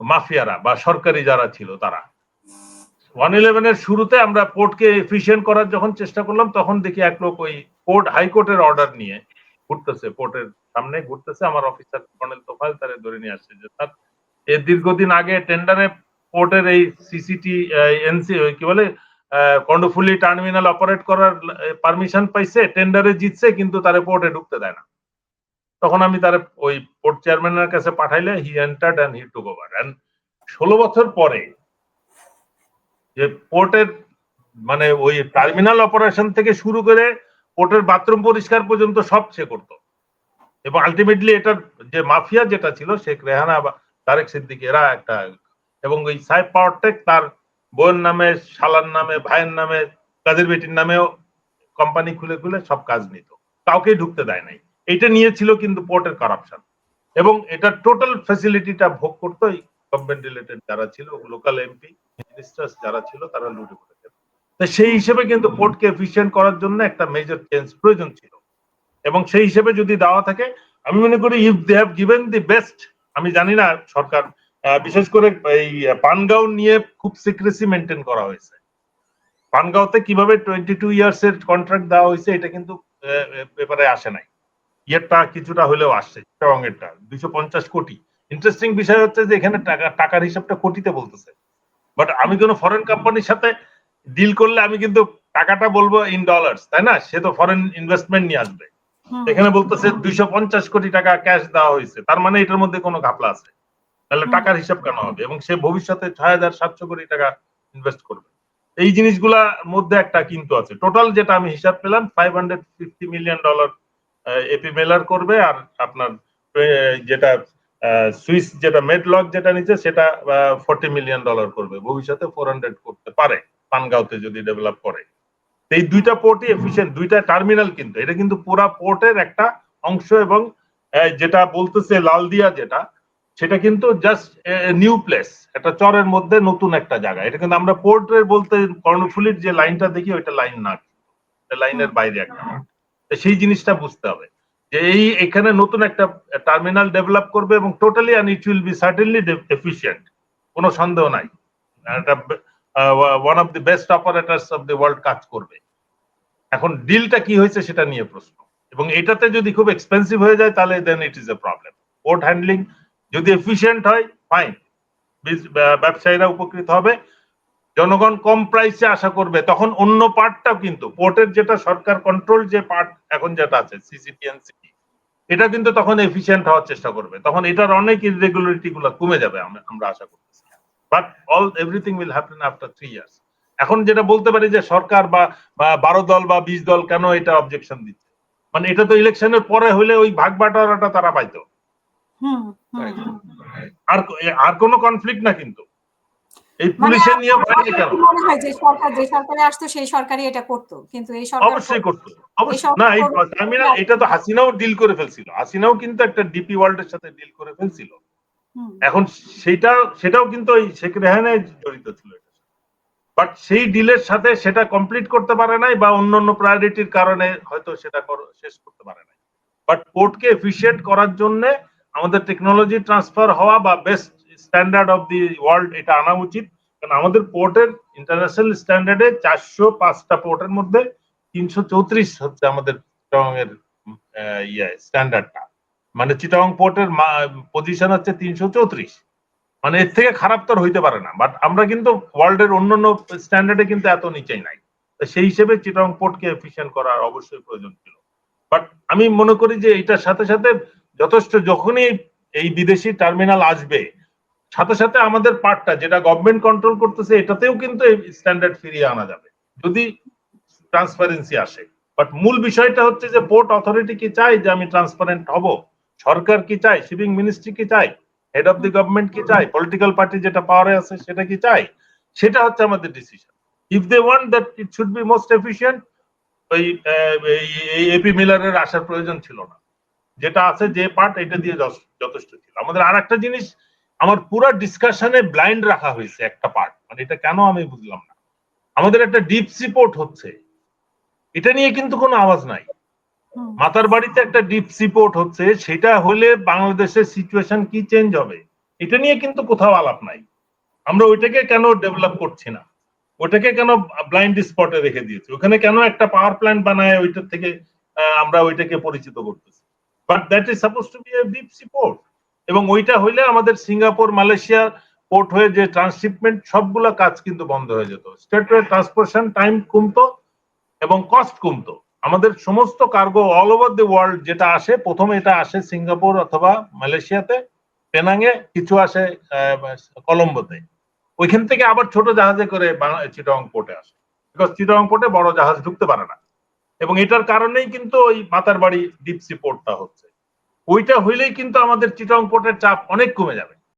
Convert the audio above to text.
মাফিয়ারা বা সরকারি যারা ছিল তারা। ওয়ান ইলেভেনের শুরুতে আমরা পোর্টকে এফিসিয়েন্ট করার যখন চেষ্টা করলাম, তখন দেখি এক লোক ওই কোর্ট হাইকোর্টের অর্ডার নিয়ে ঘুরতেছে পোর্টের সামনে ঘুরতেছে। আমার অফিসার কর্নেল তোফাইল তারে ধরে নিয়ে আসছে যে, স্যার এর দীর্ঘদিন আগে টেন্ডারে পোর্টের এই সিসিটি এনসি কি বলে কন্ডফুলি টার্মিনাল অপারেট করার পারমিশন পাইছে টেন্ডারে জিতছে, কিন্তু তারে পোর্টে ঢুকতে দেয় না। তখন আমি তার ওই পোর্ট চেয়ারম্যানের কাছে পাঠাইলে he entered and he took over and ষোলো বছর পরে যে পোর্টের মানে ওই টার্মিনাল অপারেশন থেকে শুরু করে পোর্টের বাথরুম পরিষ্কার পর্যন্ত সব সে করতো। এবং আলটিমেটলি এটার যে মাফিয়া যেটা ছিল, শেখ রেহানা বা তারেক সিদ্দিক, এরা একটা এবং ওই সাহেব পাওয়ারটেক তার বোনের নামে, শালার নামে, ভাইয়ের নামে, কাজের বেটির নামেও কোম্পানি খুলে খুলে সব কাজ নিত। কাউকেই ঢুকতে দেয় নাই। এটা নিয়েছিল কিন্তু পোর্টের কারাপশন এবং এটা টোটাল ফ্যাসিলিটিটা ভোগ করতো গভর্নমেন্ট রিলেটেড যারা ছিল লোকাল এমপি মিনিস্টার্স যারা ছিল, তারা লুটে পড়েছে তো সেই হিসেবে কিন্তু পোর্টকে এফিসিয়েন্ট করার জন্য একটা মেজর চেঞ্জ প্রয়োজন ছিল। এবং সেই হিসেবে যদি দেওয়া থাকে, আমি মনে করি if they have given the best আমি জানি না সরকার বিশেষ করে এই পানগাঁও নিয়ে খুব সিক্রেসি মেনটেন করা হয়েছে। পানগাঁওতে কীভাবে টোয়েন্টি টু ইয়ার্স এর কন্ট্রাক্ট দেওয়া হয়েছে, এটা কিন্তু পেপারে আসে নাই। ইয়েরটা কিছুটা হলেও আসছে রঙেরটা দুইশো পঞ্চাশ কোটি। ইন্টারেস্টিং বিষয় হচ্ছে যে এখানে টাকা টাকার হিসাবটা কোটিতে বলতেছে। বাট আমি কোনো ফরেন কোম্পানির সাথে ডিল করলে আমি কিন্তু টাকাটা বলব ইন ডলার্স তাই না? সে তো ফরেন ইনভেস্টমেন্ট নিয়ে আসবে। এখানে বলতেছে দুইশো পঞ্চাশ কোটি টাকা ক্যাশ দেওয়া হয়েছে। তার মানে এটার মধ্যে কোনো ঘাপলা আছে। তাহলে টাকার হিসাব কেন হবে? এবং সে ভবিষ্যতে ছয় হাজার সাতশো কোটি টাকা ইনভেস্ট করবে। এই জিনিসগুলার মধ্যে একটা কিন্তু আছে। টোটাল যেটা আমি হিসাব পেলাম five hundred fifty million dollar A P Moller করবে আর আপনার যেটা সুইস যেটা মেডলক যেটা নিচ্ছে সেটা ফোর্টি মিলিয়ন ডলার করবে। ভবিষ্যতে ফোর হান্ড্রেড করতে পারে পানগাঁওতে যদি ডেভেলপ করে। এই দুইটা পোর্টই এফিসিয়েন্ট দুইটা টার্মিনাল কিন্তু এটা কিন্তু পুরা পোর্টের একটা অংশ এবং যেটা বলতেছে লালদিয়া যেটা সেটা কিন্তু জাস্ট নিউ প্লেস একটা চরের মধ্যে নতুন একটা জায়গা। এটা কিন্তু আমরা পোর্টের বলতে কর্ণফুলির যে লাইনটা দেখি ওইটা লাইন না। লাইনের বাইরে একটা। সেই জিনিসটা বুঝতে হবে। যে এই এখানে নতুন একটা টার্মিনাল ডেভেলপ করবে এবং totally and it will be certainly efficient কোনো সন্দেহ নাই। এটা one of the best operators of the world কাজ করবে। এখন ডিলটা কি হয়েছে সেটা নিয়ে প্রশ্ন। এবং এটাতে যদি খুব এক্সপেন্সিভ হয়ে যায়, তাহলে then it is a problem port handling যদি এফিসিয়েন্ট হয় ফাইন ব্যবসায়ীরা উপকৃত হবে। জনগণ কম প্রাইসে আশা করবে তখন অন্য পার্টটাও কিন্তু পোর্টের যেটা সরকার কন্ট্রোল যে পার্ট এখন যেটা আছে সিসিটিএনসিটি এটা কিন্তু তখন এফিসিয়েন্ট হওয়ার চেষ্টা করবে। তখন এটার অনেক ইরেগুলারিটি গুলো কমে যাবে আমরা আশা করতেছি। But all everything will happen after three years এখন যেটা বলতে পারি যে সরকার বা বারো দল বা বিশ দল কেন এটা অবজেকশন দিচ্ছে? মানে এটা তো ইলেকশনের পরে হলে ওই ভাগ বাটোয়ারাটা তারা পাইতো। আর আর কোনো কনফ্লিক্ট না কিন্তু। এই পুলিশের কেন? মনে হয় যে সরকার যে সরকারে আসতো সেই সরকারই এটা করতো। কিন্তু এই সরকার অবশ্যই করতো। অবশ্যই। না এই এটা তো হাসিনাও ডিল করে ফেলছিল। হাসিনাও কিন্তু একটা ডিপি সাথে ডিল করে ফেলছিল। এখন সেটা সেটাও কিন্তু ওই শেখ রেহানে জড়িত ছিল বাট সেই ডিলের সাথে সেটা কমপ্লিট করতে পারে নাই বা অন্য অন্য প্রায়োরিটির কারণে হয়তো সেটা শেষ করতে পারে নাই। বাট পোর্টকে এফিসিয়েন্ট করার জন্য আমাদের টেকনোলজি ট্রান্সফার হওয়া বা best standard of the world এটা আনা উচিত। কারণ আমাদের পোর্টের ইন্টারন্যাশনাল স্ট্যান্ডার্ডে চারশো পাঁচটা পোর্টের মধ্যে তিনশো চৌত্রিশ হচ্ছে আমাদের চিটং এর ইয়ে স্ট্যান্ডার্ডটা মানে চিটং পোর্টের পজিশন হচ্ছে তিনশো চৌত্রিশ। মানে এর থেকে খারাপ তো হইতে পারে না। বাট আমরা কিন্তু ওয়ার্ল্ডের অন্যান্য স্ট্যান্ডার্ডে কিন্তু এত নিচেই নাই। সেই হিসেবে চিটং পোর্টকে এফিসিয়েন্ট করার অবশ্যই প্রয়োজন ছিল। বাট আমি মনে করি যে এটার সাথে সাথে যথেষ্ট যখনই এই বিদেশি টার্মিনাল আসবে সাথে সাথে আমাদের পার্টটা যেটা গভর্নমেন্ট কন্ট্রোল করতেছে, এটাতেও কিন্তু স্ট্যান্ডার্ড ফিরিয়ে আনা যাবে, যদি ট্রান্সপারেন্সি আসে। বাট মূল বিষয়টা হচ্ছে যে পোর্ট অথরিটি কি চাই যে আমি ট্রান্সপারেন্ট হব? সরকার কি চাই শিপিং মিনিস্ট্রি কি চাই হেড অফ দি গভর্নমেন্ট কি চাই পলিটিক্যাল পার্টি যেটা পাওয়ারে আছে, সেটা কি চাই সেটা হচ্ছে আমাদের decision if they want that it should be most efficient ওই এপি মিলারের আসার প্রয়োজন ছিল না। যেটা আছে যে পার্ট এটা দিয়ে যথেষ্ট ছিল। আমাদের আর একটা জিনিস আমার পুরো ডিসকাশনে ব্লাইন্ড রাখা হয়েছে একটা পার্ট মানে এটা কেন আমি বুঝলাম না। আমাদের একটা ডিপ সিপোর্ট হচ্ছে। এটা নিয়ে কিন্তু কোনো আওয়াজ নাই। মাতার বাড়িতে একটা ডিপ সিপোর্ট হচ্ছে। সেটা হলে বাংলাদেশের সিচুয়েশন কি চেঞ্জ হবে? এটা নিয়ে কিন্তু কোথাও আলাপ নাই। আমরা ওইটাকে কেন ডেভেলপ করছি না? ওটাকে কেন ব্লাইন্ড স্পটে রেখে দিয়েছি? ওখানে কেন একটা পাওয়ার প্ল্যান্ট বানায় ওইটার থেকে আমরা ওইটাকে পরিচিত করতেছি? But that is suppose to be a deep sea port এবং ওইটা হইলে আমাদের সিঙ্গাপুর, মালয়েশিয়া পোর্ট হয়ে যে ট্রান্সশিপমেন্ট সবগুলা কাজ কিন্তু বন্ধ হয়ে যেত। স্টেটওয়ে ট্রান্সপোর্টেশন টাইম কমতো এবং কস্ট কমতো। আমাদের সমস্ত cargo all over the world যেটা আসে, প্রথমে এটা আসে সিঙ্গাপুর অথবা মালয়েশিয়াতে পেনাঙে কিছু আসে কলম্বোতে। ওইখান থেকে আবার ছোট জাহাজে করে চিটাগং পোর্টে আসে। বিকজ চিটাগং পোর্টে বড় জাহাজ ঢুকতে পারে না। এবং এটার কারণেই কিন্তু ওই মাতার বাড়ি ডিপ সি পোর্টটা হচ্ছে। ওইটা হইলেই কিন্তু আমাদের চিটাং পোর্টের চাপ অনেক কমে যাবে।